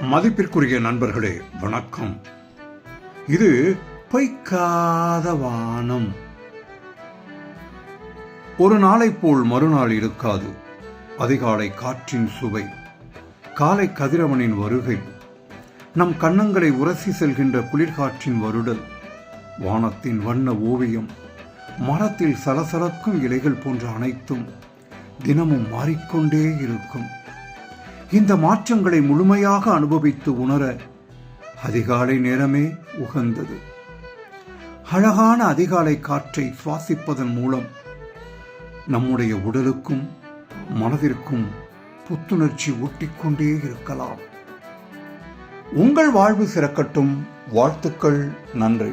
மதிப்பிற்குரிய நண்பர்களே வணக்கம். இது பொய்க்காத வானம். ஒரு நாளைப் போல் மறுநாள் இருக்காது. அதிகாலை காற்றின் சுவை காலை கதிரவனின் வருகை நம் கன்னங்களை உரசி செல்கின்ற குளிர்காற்றின் வருடல் வானத்தின் வண்ண ஓவியம் மரத்தில் சலசலக்கும் இலைகள் போன்ற அனைத்தும் தினமும் மாறிக்கொண்டே இருக்கும். இந்த மாற்றங்களை முழுமையாக அனுபவித்து உணர அதிகாலை நேரமே உகந்தது. அழகான அதிகாலை காற்றை சுவாசிப்பதன் மூலம் நம்முடைய உடலுக்கும் மனதிற்கும் புத்துணர்ச்சி ஊட்டிக்கொண்டே இருக்கலாம். உங்கள் வாழ்வு சிறக்கட்டும். வாழ்த்துக்கள். நன்றி.